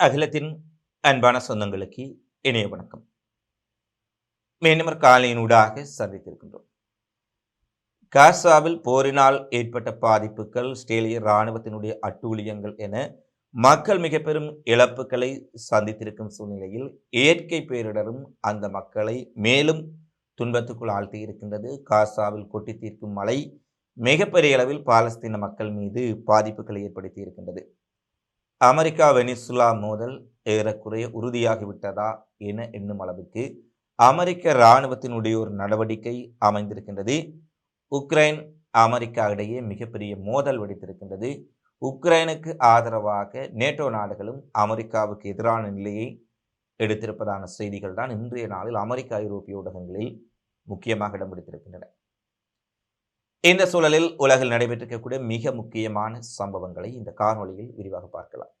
அகிலத்தின் அன்பான சொந்தங்களுக்கு இணைய வணக்கம். மீனவர் காலையினூடாக சந்தித்திருக்கின்றோம். காசாவில் போரினால் ஏற்பட்ட பாதிப்புகள் ஸ்டேலிய இராணுவத்தினுடைய அட்டூழியங்கள் என மக்கள் மிக பெரும் இழப்புகளை சந்தித்திருக்கும் சூழ்நிலையில் இயற்கை பேரிடரும் அந்த மக்களை மேலும் துன்பத்துக்குள் ஆழ்த்தி இருக்கின்றது. காசாவில் கொட்டி தீர்க்கும் மழை மிகப்பெரிய அளவில் பாலஸ்தீன மக்கள் மீது பாதிப்புகளை ஏற்படுத்தி இருக்கின்றது. அமெரிக்கா வெனிசுலா மோதல் ஏறக்குறைய உறுதியாகிவிட்டதா என எண்ணும் அளவுக்கு அமெரிக்க இராணுவத்தினுடைய ஒரு நடவடிக்கை அமைந்திருக்கின்றது. உக்ரைன் அமெரிக்கா இடையே மிகப்பெரிய மோதல் வெடித்திருக்கின்றது. உக்ரைனுக்கு ஆதரவாக நேட்டோ நாடுகளும் அமெரிக்காவுக்கு எதிரான நிலையை எடுத்திருப்பதான செய்திகள் தான் இன்றைய நாளில் அமெரிக்க ஐரோப்பிய ஊடகங்களில் முக்கியமாக இடம் பிடித்திருக்கின்றன. இந்த சூழலில் உலகில் நடைபெற்றிருக்கக்கூடிய மிக முக்கியமான சம்பவங்களை இந்த காணொளியில் விரிவாக பார்க்கலாம்.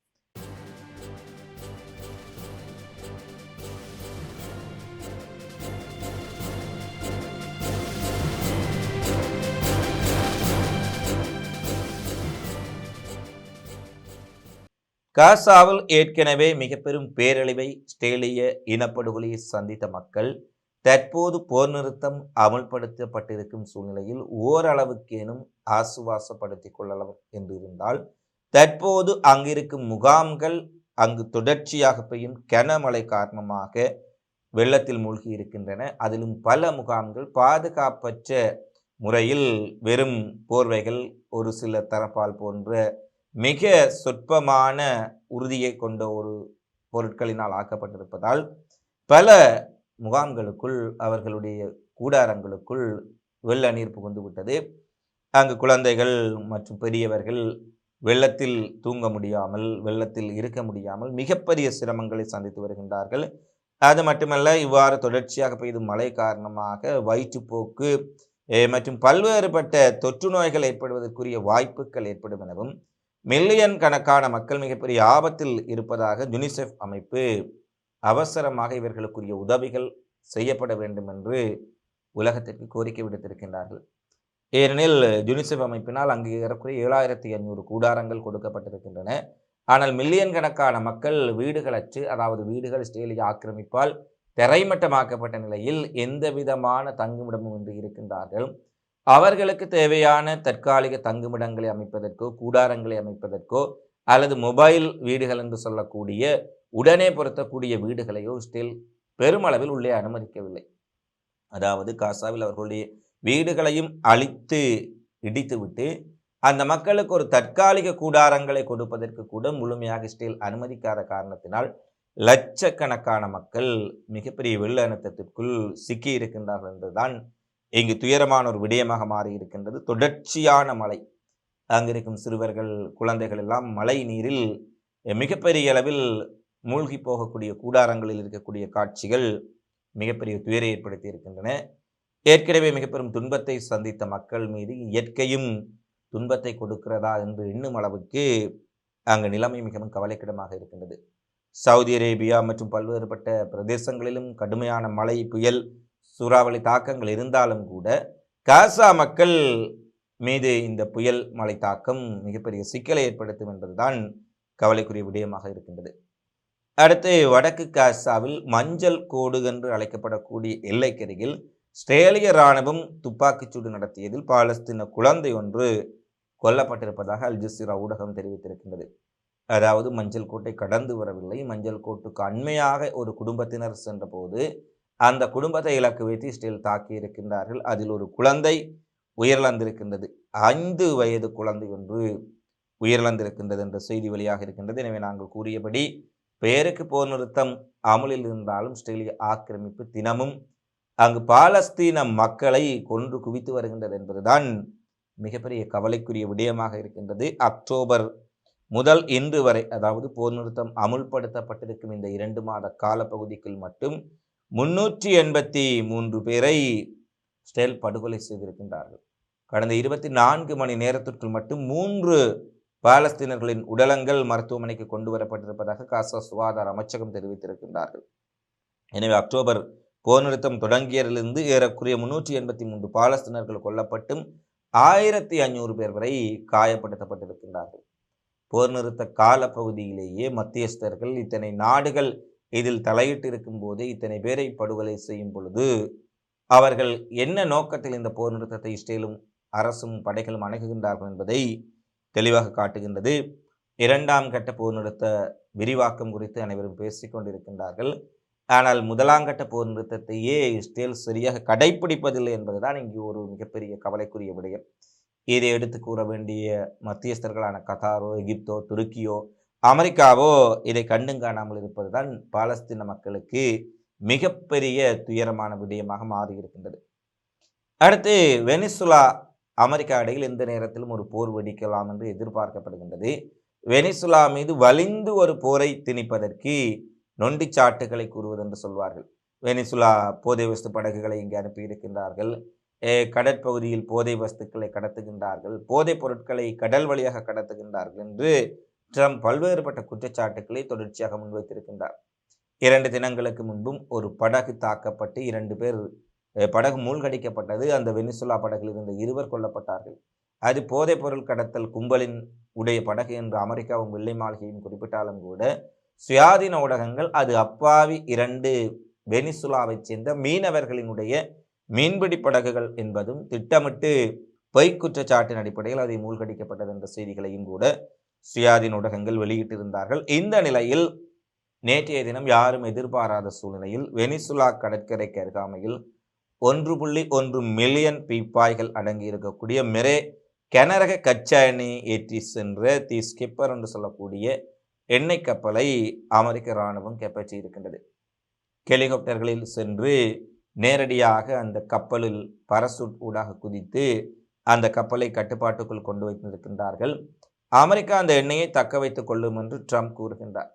காசாவில் ஏற்கனவே மிக பெரும் பேரழிவை ஸ்டேலிய இனப்படுகொலையை சந்தித்த மக்கள் தற்போது போர் நிறுத்தம் அமல்படுத்தப்பட்டிருக்கும் சூழ்நிலையில் ஓரளவுக்கேனும் ஆசுவாசப்படுத்திக் கொள்ளலாம் என்று இருந்தால் தற்போது அங்கிருக்கும் முகாம்கள் அங்கு தொடர்ச்சியாக பெய்யும் கனமழை காரணமாக வெள்ளத்தில் மூழ்கி இருக்கின்றன. அதிலும் பல முகாம்கள் பாதுகாப்பற்ற முறையில் வெறும் போர்வைகள் ஒரு சில தரப்பால் போன்ற மிக சொற்பமான உறுதியை கொண்ட ஒரு பொருட்களினால் ஆக்கப்பட்டிருப்பதால் பல முகாம்களுக்குள் அவர்களுடைய கூடாரங்களுக்குள் வெள்ள நீர் புகுந்து விட்டது. அங்கு குழந்தைகள் மற்றும் பெரியவர்கள் வெள்ளத்தில் தூங்க முடியாமல் வெள்ளத்தில் இருக்க முடியாமல் மிகப்பெரிய சிரமங்களை சந்தித்து வருகின்றார்கள். அது மட்டுமல்ல இவ்வாறு தொடர்ச்சியாக பெய்து மழை காரணமாக வயிற்றுப்போக்கு மற்றும் பல்வேறுபட்ட தொற்று நோய்கள் ஏற்படுவதற்குரிய வாய்ப்புகள் ஏற்படும் எனவும் மில்லியன் கணக்கான மக்கள் மிகப்பெரிய ஆபத்தில் இருப்பதாக யுனிசெஃப் அமைப்பு அவசரமாக இவர்களுக்குரிய உதவிகள் செய்யப்பட வேண்டும் என்று உலகத்திற்கு கோரிக்கை விடுத்திருக்கின்றார்கள். ஏனெனில் யுனிசெஃப் அமைப்பினால் அங்கு ஏறக்குறைய ஏழாயிரத்தி ஐநூறு கூடாரங்கள் கொடுக்கப்பட்டிருக்கின்றன. ஆனால் மில்லியன் கணக்கான மக்கள் வீடுகளற்று அதாவது வீடுகள் ஸ்டேலிய ஆக்கிரமிப்பால் தரைமட்டமாக்கப்பட்ட நிலையில் எந்த விதமான தங்குமிடமும் இன்றி இருக்கின்றார்கள். அவர்களுக்கு தேவையான தற்காலிக தங்குமிடங்களை அமைப்பதற்கோ கூடாரங்களை அமைப்பதற்கோ அல்லது மொபைல் வீடுகள் என்று சொல்லக்கூடிய உடனே பொருத்தக்கூடிய வீடுகளையோ ஸ்டில் பெருமளவில் உள்ளே அனுமதிக்கவில்லை. அதாவது காசாவில் அவர்களுடைய வீடுகளையும் அழித்து இடித்துவிட்டு அந்த மக்களுக்கு ஒரு தற்காலிக கூடாரங்களை கொடுப்பதற்கு கூட முழுமையாக ஸ்டில் அனுமதிக்காத காரணத்தினால் லட்சக்கணக்கான மக்கள் மிகப்பெரிய வெள்ள அழுத்தத்திற்குள் சிக்கி இருக்கின்றார்கள் என்றுதான் இங்கு துயரமான ஒரு விடயமாக மாறி இருக்கின்றது. தொடர்ச்சியான மழை. அங்கிருக்கும் சிறுவர்கள் குழந்தைகள் எல்லாம் மழை நீரில் மிகப்பெரிய அளவில் மூழ்கி போகக்கூடிய கூடாரங்களில் இருக்கக்கூடிய காட்சிகள் மிகப்பெரிய துயரை ஏற்படுத்தி இருக்கின்றன. ஏற்கனவே மிக பெரும் துன்பத்தை சந்தித்த மக்கள் மீது இயற்கையும் துன்பத்தை கொடுக்கிறதா என்று எண்ணும் அளவுக்கு அங்கு நிலைமை மிகவும் கவலைக்கிடமாக இருக்கின்றது. சவுதி அரேபியா மற்றும் பல்வேறுபட்ட பிரதேசங்களிலும் கடுமையான மழை புயல் சூறாவளி தாக்கங்கள் இருந்தாலும் கூட காசா மக்கள் மீது இந்த புயல் மழை தாக்கம் மிகப்பெரிய சிக்கலை ஏற்படுத்தும் என்பதுதான் கவலைக்குரிய விடயமாக இருக்கின்றது. அடுத்து வடக்கு காசாவில் மஞ்சள் கோடு என்று அழைக்கப்படக்கூடிய எல்லைக்கருகில் ஸ்ட்ரேலிய இராணுவம் துப்பாக்கிச்சூடு நடத்தியதில் பாலஸ்தீன குழந்தை ஒன்று கொல்லப்பட்டிருப்பதாக அல் ஜசீரா ஊடகம் தெரிவித்திருக்கின்றது. அதாவது மஞ்சள் கோட்டை கடந்து வரவில்லை. மஞ்சள் கோட்டுக்கு அண்மையாக ஒரு குடும்பத்தினர் சென்றபோது அந்த குடும்பத்தை இலக்கு வைத்து ஸ்டில் தாக்கி இருக்கின்றார்கள். அதில் ஒரு குழந்தை உயிரிழந்திருக்கின்றது. ஐந்து வயது குழந்தை ஒன்று உயிரிழந்திருக்கின்றது என்ற செய்தி வெளியாக இருக்கின்றது. எனவே நாங்கள் கூறியபடி பெயருக்கு போர் நிறுத்தம் அமலில் இருந்தாலும் ஸ்டேலிய ஆக்கிரமிப்பு தினமும் அங்கு பாலஸ்தீன மக்களை கொன்று குவித்து வருகின்றது என்பதுதான் மிகப்பெரிய கவலைக்குரிய விடயமாக இருக்கின்றது. அக்டோபர் முதல் இன்று வரை அதாவது போர் நிறுத்தம் அமுல்படுத்தப்பட்டிருக்கும் இந்த இரண்டு மாத காலப்பகுதிக்குள் மட்டும் முன்னூற்றி எண்பத்தி மூன்று பேரை ஸ்டேல் படுகொலை செய்திருக்கின்றார்கள். கடந்த இருபத்தி நான்கு மணி நேரத்திற்குள் மட்டும் மூன்று பாலஸ்தீனர்களின் உடலங்கள் மருத்துவமனைக்கு கொண்டு வரப்பட்டிருப்பதாக காசா சுகாதார அமைச்சகம் தெரிவித்திருக்கின்றார்கள். எனவே அக்டோபர் போர் நிறுத்தம் தொடங்கியதிலிருந்து ஏறக்குறைய முன்னூற்றி எண்பத்தி மூன்று பாலஸ்தீனர்கள் கொல்லப்பட்டும் ஆயிரத்தி ஐநூறு பேர் வரை காயப்படுத்தப்பட்டிருக்கின்றார்கள். போர் நிறுத்த காலப்பகுதியிலேயே மத்தியஸ்தர்கள் இத்தனை நாடுகள் இதில் தலையிட்டு இருக்கும் போது இத்தனை பேரை படுகொலை செய்யும் பொழுது அவர்கள் என்ன நோக்கத்தில் இந்த போர் நிறுத்தத்தை இஸ்ரேலும் அரசும் படைகளும் அணுகுகின்றார்கள் என்பதை தெளிவாக காட்டுகின்றது. இரண்டாம் கட்ட போர் நிறுத்த விரிவாக்கம் குறித்து அனைவரும் பேசிக் கொண்டிருக்கின்றார்கள் ஆனால் முதலாம் கட்ட போர் நிறுத்தத்தையே இஸ்ரேல் சரியாக கடைபிடிப்பதில்லை என்பதுதான் இங்கு ஒரு மிகப்பெரிய கவலைக்குரிய விடயம். இதை எடுத்து கூற வேண்டிய மத்தியஸ்தர்களான கத்தாரோ எகிப்தோ துருக்கியோ அமெரிக்காவோ இதை கண்டும் காணாமல் இருப்பதுதான் பாலஸ்தீன மக்களுக்கு மிகப்பெரிய துயரமான விடயமாக மாறியிருக்கின்றது. அடுத்து வெனிசுலா அமெரிக்கா இடையில் எந்த நேரத்திலும் ஒரு போர் வெடிக்கலாம் என்று எதிர்பார்க்கப்படுகின்றது. வெனிசுலா மீது வலிந்து ஒரு போரை திணிப்பதற்கு நொண்டிச்சாட்டுகளை கூறுவதென்று சொல்வார்கள். வெனிசுலா போதை வஸ்து படகுகளை இங்கே அனுப்பியிருக்கின்றார்கள் கடற்பகுதியில் போதை வஸ்துக்களை கடத்துகின்றார்கள். போதைப் பொருட்களை கடல் வழியாக கடத்துகின்றார்கள் என்று ட்ரம்ப் பல்வேறுபட்ட குற்றச்சாட்டுக்களை தொடர்ச்சியாக முன்வைத்திருக்கின்றார். இரண்டு தினங்களுக்கு முன்பும் ஒரு படகு தாக்கப்பட்டு இரண்டு பேர் படகு மூழ்கடிக்கப்பட்டது. அந்த வெனிசுலா படகில் இருந்த இருவர் கொல்லப்பட்டார்கள். அது போதைப் பொருள் கடத்தல் கும்பலின் உடைய படகு என்று அமெரிக்காவும் வெள்ளை மாளிகையும் குறிப்பிட்டாலும் கூட சுயாதீன ஊடகங்கள் அது அப்பாவி இரண்டு வெனிசுலாவைச் சேர்ந்த மீனவர்களினுடைய மீன்பிடி படகுகள் என்பதும் திட்டமிட்டு பொய்க் குற்றச்சாட்டின் அடிப்படையில் அதை மூழ்கடிக்கப்பட்டது என்ற செய்திகளையும் கூட சுயாதீன ஊடகங்கள் வெளியிட்டிருந்தார்கள். இந்த நிலையில் நேற்றைய தினம் யாரும் எதிர்பாராத சூழ்நிலையில் வெனிசுலா கடற்கரைக்கு அருகாமையில் ஒன்று புள்ளி ஒன்று மில்லியன் பீப்பாய்கள் அடங்கி இருக்கக்கூடிய மெரே கனரக கச்சா எண்ணெயை ஏற்றி சென்ற தி ஸ்கிப்பர் என்று சொல்லக்கூடிய எண்ணெய் கப்பலை அமெரிக்க இராணுவம் கைப்பற்றி இருக்கின்றது ஹெலிகாப்டர்களில் சென்று நேரடியாக அந்த கப்பலில் பரசூட் ஊடாக குதித்து அந்த கப்பலை கட்டுப்பாட்டுக்குள் கொண்டு வைத்திருக்கின்றார்கள். அமெரிக்கா அந்த எண்ணெயை தக்க வைத்துக் கொள்ளும் என்று ட்ரம்ப் கூறுகின்றார்.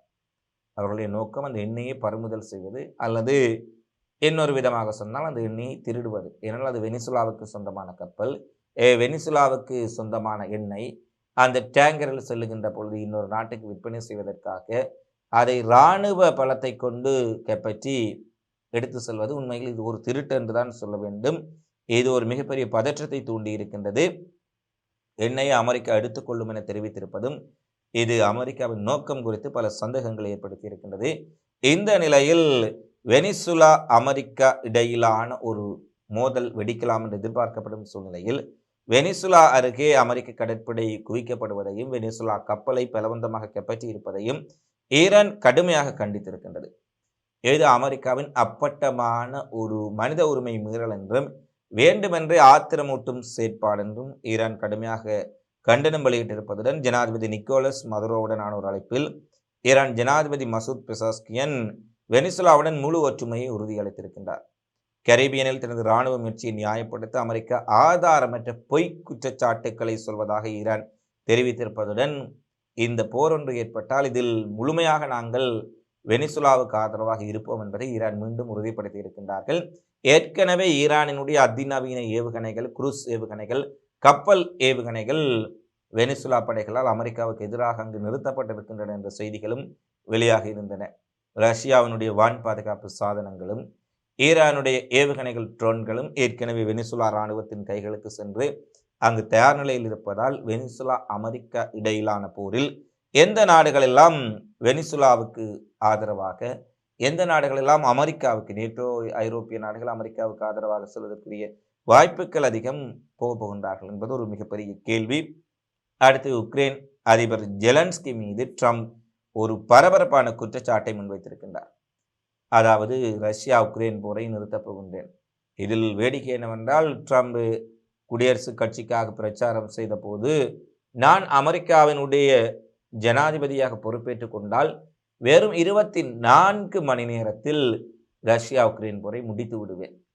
அவர்களுடைய நோக்கம் அந்த எண்ணெயை பறிமுதல் செய்வது அல்லது இன்னொரு விதமாக சொன்னால் அந்த எண்ணெய் திருடுவது. ஏனால் அது வெனிசுலாவுக்கு சொந்தமான கப்பல். வெனிசுலாவுக்கு சொந்தமான எண்ணெய். அந்த டேங்கரில் செல்லுகின்ற பொழுது இன்னொரு நாட்டுக்கு விற்பனை செய்வதற்காக அதை இராணுவ பலத்தை கொண்டு கைப்பற்றி எடுத்து செல்வது உண்மையில் இது ஒரு திருட்டு என்று தான் சொல்ல வேண்டும். இது ஒரு மிகப்பெரிய பதற்றத்தை தூண்டி இருக்கின்றது. எண்ணெயை அமெரிக்கா எடுத்துக்கொள்ளும் என தெரிவித்திருப்பதும் இது அமெரிக்காவின் நோக்கம் குறித்து பல சந்தேகங்களை ஏற்படுத்தி இருக்கின்றது. இந்த நிலையில் வெனிசுலா அமெரிக்கா இடையிலான ஒரு மோதல் வெடிக்கலாம் என்று எதிர்பார்க்கப்படும் சூழ்நிலையில் வெனிசுலா அருகே அமெரிக்க கடற்படை குவிக்கப்படுவதையும் வெனிசுலா கப்பலை பலவந்தமாக கைப்பற்றி இருப்பதையும் ஈரான் கடுமையாக கண்டித்திருக்கின்றது. இது அமெரிக்காவின் அப்பட்டமான ஒரு மனித உரிமை மீறல் என்றும் வேண்டுமென்றே ஆத்திரமூட்டும் செயற்பாடு என்றும் ஈரான் கடுமையாக கண்டனம் வெளியிட்டிருப்பதுடன் ஜனாதிபதி நிக்கோலஸ் மதுரோவுடனான ஒரு அழைப்பில் ஈரான் ஜனாதிபதி மசூத் பெசாஸ்கியன் வெனிசுலாவுடன் முழு ஒற்றுமையை உறுதியளித்திருக்கின்றார். கரீபியனில் தனது இராணுவ முயற்சியை நியாயப்படுத்த அமெரிக்கா ஆதாரமற்ற பொய் குற்றச்சாட்டுக்களை சொல்வதாக ஈரான் தெரிவித்திருப்பதுடன் இந்த போர் ஒன்று ஏற்பட்டால் இதில் முழுமையாக நாங்கள் வெனிசுலாவுக்கு ஆதரவாக இருப்போம் என்பதை ஈரான் மீண்டும் உறுதிப்படுத்தி இருக்கின்றார்கள் ஏற்கனவே ஈரானினுடைய அதிநவீன ஏவுகணைகள் குரூஸ் ஏவுகணைகள் கப்பல் ஏவுகணைகள் வெனிசுலா படைகளால் அமெரிக்காவுக்கு எதிராக அங்கு நிறுத்தப்பட்டிருக்கின்றன என்ற செய்திகளும் வெளியாகி இருந்தன. ரஷ்யாவினுடைய வான் பாதுகாப்பு சாதனங்களும் ஈரானுடைய ஏவுகணைகள் ட்ரோன்களும் ஏற்கனவே வெனிசுலா இராணுவத்தின் கைகளுக்கு சென்று அங்கு தயார் நிலையில் இருப்பதால் வெனிசுலா அமெரிக்கா இடையிலான போரில் எந்த நாடுகளெல்லாம் வெனிசுலாவுக்கு ஆதரவாக எந்த நாடுகளெல்லாம் அமெரிக்காவுக்கு நேட்டோ ஐரோப்பிய நாடுகள் அமெரிக்காவுக்கு ஆதரவாக செல்வதற்குரிய வாய்ப்புகள் அதிகம் போக போகின்றார்கள் என்பது ஒரு மிகப்பெரிய கேள்வி. அடுத்து உக்ரைன் அதிபர் ஜெலன்ஸ்கி மீது ட்ரம்ப் ஒரு பரபரப்பான குற்றச்சாட்டை முன்வைத்திருக்கின்றார். அதாவது ரஷ்யா உக்ரைன் போரை நிறுத்தப் போகின்றேன். இதில் வேடிக்கை என்னவென்றால் ட்ரம்ப் குடியரசுக் கட்சிக்காக பிரச்சாரம் செய்த போது நான் அமெரிக்காவினுடைய ஜனாதிபதியாக பொறுப்பேற்றுக் கொண்டால் வெறும் இருபத்தி நான்கு மணி நேரத்தில் ரஷ்யா உக்ரைன் போரை முடித்து விடுவேன்.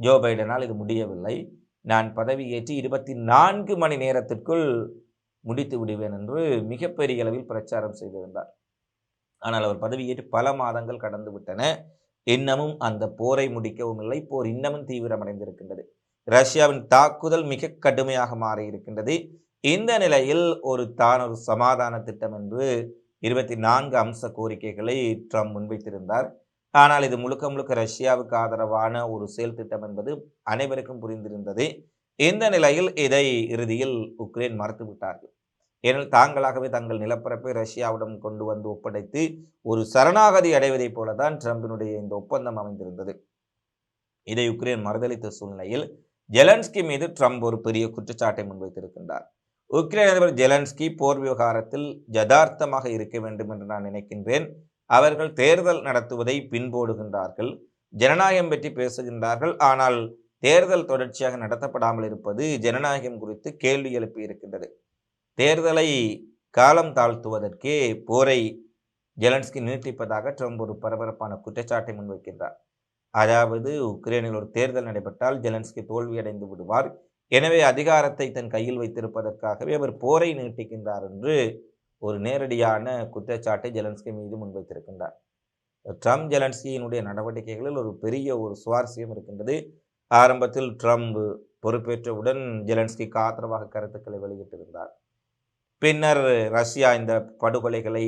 ஜோ பைடனால் இது முடியவில்லை. நான் பதவியேற்று இருபத்தி நான்கு மணி நேரத்திற்குள் முடித்து விடுவேன் என்று மிகப்பெரிய அளவில் பிரச்சாரம் செய்திருந்தார் ஆனால் அவர் பதவியேற்று பல மாதங்கள் கடந்து விட்டன. இன்னமும் அந்த போரை முடிக்கவும் இல்லை. போர் இன்னமும் தீவிரமடைந்திருக்கின்றது. ரஷ்யாவின் தாக்குதல் மிக கடுமையாக மாறி இருக்கின்றது இந்த நிலையில் ஒரு தான் ஒரு சமாதான திட்டம் என்று இருபத்தி நான்கு அம்ச கோரிக்கைகளை ட்ரம்ப் முன்வைத்திருந்தார். ஆனால் இது முழுக்க முழுக்க ரஷ்யாவுக்கு ஆதரவான ஒரு செயல் திட்டம் என்பது அனைவருக்கும் புரிந்திருந்தது. இந்த நிலையில் இதை இறுதியில் உக்ரைன் மறுத்துவிட்டார்கள் ஏனெனில் தாங்களாகவே தங்கள் நிலப்பரப்பை ரஷ்யாவிடம் கொண்டு வந்து ஒப்படைத்து ஒரு சரணாகதி அடைவதைப் போலதான் ட்ரம்பினுடைய இந்த ஒப்பந்தம் அமைந்திருந்தது. இதை உக்ரைன் மறுதளித்த சூழ்நிலையில் ஜெலன்ஸ்கி மீது ட்ரம்ப் ஒரு பெரிய குற்றச்சாட்டை முன்வைத்திருக்கின்றார். உக்ரைன் அதிபர் ஜெலன்ஸ்கி போர் விவகாரத்தில் யதார்த்தமாக இருக்க வேண்டும் என்று நான் நினைக்கின்றேன். அவர்கள் தேர்தல் நடத்துவதை பின்போடுகின்றார்கள். ஜனநாயகம் பற்றி பேசுகின்றார்கள். ஆனால் தேர்தல் தொடர்ச்சியாக நடத்தப்படாமல் இருப்பது ஜனநாயகம் குறித்து கேள்வி எழுப்பி இருக்கின்றது. தேர்தலை காலம் தாழ்த்துவதற்கே போரை ஜெலன்ஸ்கி நீட்டிப்பதாக ட்ரம்ப் ஒரு பரபரப்பான குற்றச்சாட்டை முன்வைக்கின்றார். அதாவது உக்ரைனில் ஒரு தேர்தல் நடைபெற்றால் ஜெலன்ஸ்கி தோல்வியடைந்து விடுவார். எனவே அதிகாரத்தை தன் கையில் வைத்திருப்பதற்காகவே அவர் போரை நீட்டிக்கின்றார் என்று ஒரு நேரடியான குற்றச்சாட்டை ஜெலன்ஸ்கி மீது முன்வைத்திருக்கின்றார். ட்ரம்ப் ஜெலன்ஸ்கியினுடைய நடவடிக்கைகளில் ஒரு பெரிய ஒரு சுவாரஸ்யம் இருக்கின்றது. ஆரம்பத்தில் ட்ரம்ப் பொறுப்பேற்றவுடன் ஜெலன்ஸ்கிக்கு ஆதரவாக கருத்துக்களை வெளியிட்டிருந்தார். பின்னர் ரஷ்யா இந்த படுகொலைகளை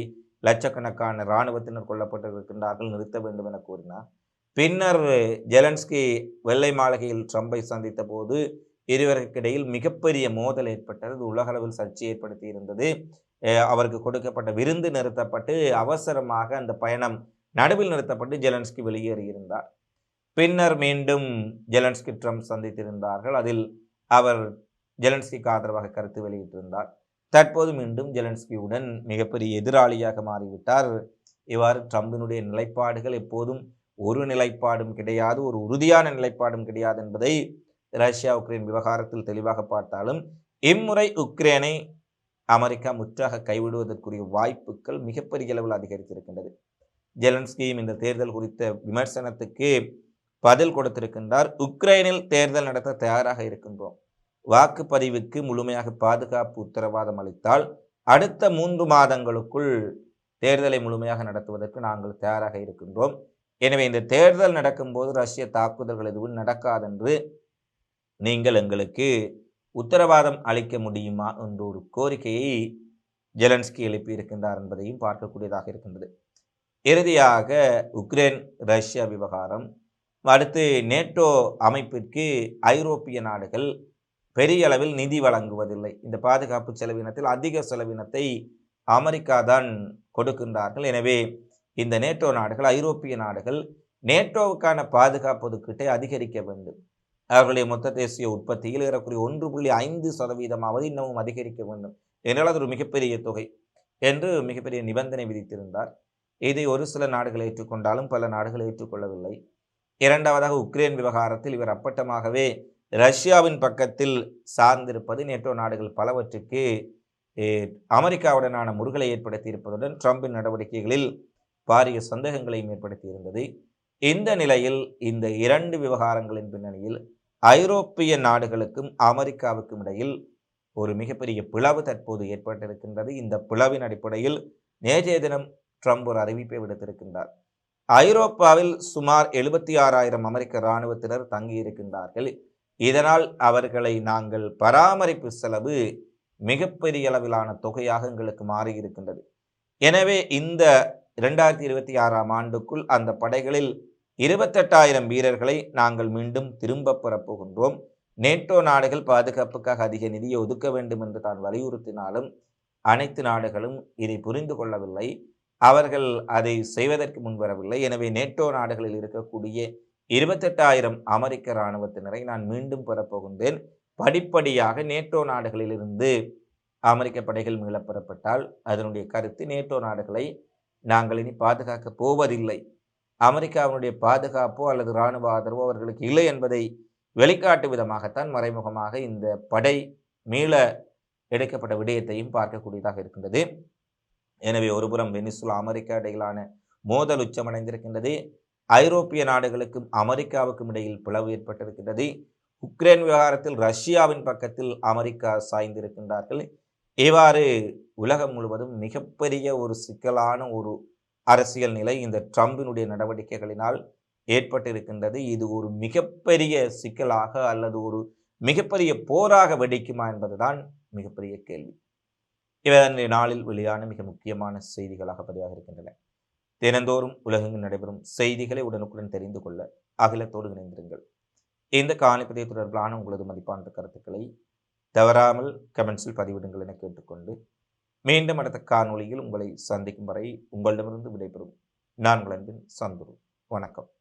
லட்சக்கணக்கான இராணுவத்தினர் கொல்லப்பட்டிருக்கின்றார்கள் நிறுத்த வேண்டும் என கூறினார். பின்னர் ஜெலன்ஸ்கி வெள்ளை மாளிகையில் ட்ரம்பை சந்தித்த போது இருவருக்கிடையில் மிகப்பெரிய மோதல் ஏற்பட்டது. உலகளவில் சர்ச்சை ஏற்படுத்தி இருந்தது அவருக்கு கொடுக்கப்பட்ட விருந்து நிறுத்தப்பட்டு அவசரமாக அந்த பயணம் நடுவில் நிறுத்தப்பட்டு ஜெலன்ஸ்கி வெளியேறியிருந்தார். பின்னர் மீண்டும் ஜெலன்ஸ்கி ட்ரம்ப் சந்தித்திருந்தார்கள். அதில் அவர் ஜெலன்ஸ்கிக்கு ஆதரவாக கருத்து வெளியிட்டிருந்தார். தற்போது மீண்டும் ஜெலன்ஸ்கியுடன் மிகப்பெரிய எதிராளியாக மாறிவிட்டார். இவ்வாறு ட்ரம்பினுடைய நிலைப்பாடுகள் எப்போதும் ஒரு நிலைப்பாடும் கிடையாது ஒரு உறுதியான நிலைப்பாடும் கிடையாது என்பதை ரஷ்யா உக்ரைன் விவகாரத்தில் தெளிவாக பார்த்தாலும் இம்முறை உக்ரைனை அமெரிக்கா முற்றாக கைவிடுவதற்குரிய வாய்ப்புகள் மிகப்பெரிய அளவில் அதிகரித்திருக்கின்றது. ஜெலன்ஸ்கியும் இந்த தேர்தல் குறித்த விமர்சனத்துக்கு பதில் கொடுத்திருக்கின்றார். உக்ரைனில் தேர்தல் நடத்த தயாராக இருக்கின்றோம். வாக்குப்பதிவுக்கு முழுமையாக பாதுகாப்பு உத்தரவாதம் அளித்தால் அடுத்த மூன்று மாதங்களுக்குள் தேர்தலை முழுமையாக நடத்துவதற்கு நாங்கள் தயாராக இருக்கின்றோம். எனவே இந்த தேர்தல் நடக்கும்போது ரஷ்ய தாக்குதல்கள் எதுவும் நடக்காதென்று நீங்கள் எங்களுக்கு உத்தரவாதம் அளிக்க முடியுமா என்ற ஒரு கோரிக்கையை ஜெலன்ஸ்கி எழுப்பியிருக்கின்றார் என்பதையும் பார்க்கக்கூடியதாக இருக்கின்றது. இறுதியாக உக்ரைன் ரஷ்யா விவகாரம் அடுத்து நேட்டோ அமைப்பிற்கு ஐரோப்பிய நாடுகள் பெரிய அளவில் நிதி வழங்குவதில்லை. இந்த பாதுகாப்பு செலவினத்தில் அதிக செலவினத்தை அமெரிக்கா தான் கொடுக்கின்றார்கள். எனவே இந்த நேட்டோ நாடுகள் ஐரோப்பிய நாடுகள் நேட்டோவுக்கான பாதுகாப்பு ஒதுக்கீட்டை அதிகரிக்க வேண்டும். அவர்களுடைய மொத்த தேசிய உற்பத்தியில் ஏறக்குறைய ஒன்று புள்ளி ஐந்து சதவீதமாவது இன்னமும் அதிகரிக்க வேண்டும். என்றால் அது ஒரு மிகப்பெரிய தொகை என்று மிகப்பெரிய நிபந்தனை விதித்திருந்தார். இதை ஒரு சில நாடுகள் ஏற்றுக்கொண்டாலும் பல நாடுகள் ஏற்றுக்கொள்ளவில்லை. இரண்டாவதாக உக்ரைன் விவகாரத்தில் இவர் அப்பட்டமாகவே ரஷ்யாவின் பக்கத்தில் சார்ந்திருப்பது நேட்டோ நாடுகள் பலவற்றுக்கு அமெரிக்காவுடனான முருகலை ஏற்படுத்தி இருப்பதுடன் ட்ரம்பின் நடவடிக்கைகளில் பாரிய சந்தேகங்களையும் ஏற்படுத்தியிருந்தது. இந்த நிலையில் இந்த இரண்டு விவகாரங்களின் பின்னணியில் ஐரோப்பிய நாடுகளுக்கும் அமெரிக்காவுக்கும் இடையில் ஒரு மிகப்பெரிய பிளவு தற்போது ஏற்பட்டிருக்கின்றது. இந்த பிளவின் அடிப்படையில் நேற்றைய தினம் ட்ரம்ப் ஒரு அறிவிப்பை விடுத்திருக்கின்றார். ஐரோப்பாவில் சுமார் எழுபத்தி ஆறாயிரம் அமெரிக்க இராணுவத்தினர் தங்கியிருக்கின்றார்கள். இதனால் அவர்களை நாங்கள் பராமரிப்பு செலவு மிகப்பெரிய அளவிலான தொகையாக எங்களுக்கு மாறி இருக்கின்றது எனவே இந்த இரண்டாயிரத்தி இருபத்தி ஆறாம் ஆண்டுக்குள் அந்த படைகளில் இருபத்தெட்டாயிரம் வீரர்களை நாங்கள் மீண்டும் திரும்ப பெறப்போகின்றோம் நேட்டோ நாடுகள் பாதுகாப்புக்காக அதிக நிதியை ஒதுக்க வேண்டும் என்று தான் வலியுறுத்தினாலும் அனைத்து நாடுகளும் இதை புரிந்து கொள்ளவில்லை. அவர்கள் அதை செய்வதற்கு முன்வரவில்லை எனவே நேட்டோ நாடுகளில் இருக்கக்கூடிய இருபத்தெட்டாயிரம் அமெரிக்க இராணுவத்தினரை நான் மீண்டும் பெறப்போகின்றேன் படிப்படியாக நேட்டோ நாடுகளிலிருந்து அமெரிக்க படைகள் மீளப் பெறப்பட்டால் அதனுடைய கருத்து நேட்டோ நாடுகளை நாங்கள் இனி பாதுகாக்கப் போவதில்லை. அமெரிக்காவினுடைய பாதுகாப்போ அல்லது இராணுவ ஆதரவோ அவர்களுக்கு இல்லை என்பதை வெளிக்காட்டு விதமாகத்தான் மறைமுகமாக இந்த படை மீள எடுக்கப்பட்ட விடயத்தையும் பார்க்கக்கூடியதாக இருக்கின்றது. எனவே ஒருபுறம் வெனிசுலா அமெரிக்கா இடையிலான மோதல் உச்சமடைந்திருக்கின்றது. ஐரோப்பிய நாடுகளுக்கும் அமெரிக்காவுக்கும் இடையில் பிளவு ஏற்பட்டிருக்கின்றது. உக்ரைன் விவகாரத்தில் ரஷ்யாவின் பக்கத்தில் அமெரிக்கா சாய்ந்திருக்கின்றார்கள். இவ்வாறு உலகம் முழுவதும் மிகப்பெரிய ஒரு சிக்கலான ஒரு அரசியல் நிலை இந்த ட்ரம்பினுடைய நடவடிக்கைகளினால் ஏற்பட்டிருக்கின்றது. இது ஒரு மிகப்பெரிய சிக்கலாக அல்லது ஒரு மிகப்பெரிய போராக வெடிக்குமா என்பதுதான் மிகப்பெரிய கேள்வி. இவை அன்றைய நாளில் வெளியான மிக முக்கியமான செய்திகளாக பதிவாக இருக்கின்றன. தினந்தோறும் உலகங்கள் நடைபெறும் செய்திகளை உடனுக்குடன் தெரிந்து கொள்ள அகிலத்தோடு இணைந்திருங்கள். இந்த காணிப்பதை தொடர்பிலான உங்களது மதிப்பான கருத்துக்களை தவறாமல் கமெண்ட்ஸில் பதிவிடுங்கள் என கேட்டுக்கொண்டு மீண்டும் அடுத்த காணொளியில் உங்களை சந்திக்கும் வரை உங்களிடமிருந்து விடைபெறும். நான் உங்கள் அன்பின் சந்துரு. வணக்கம்.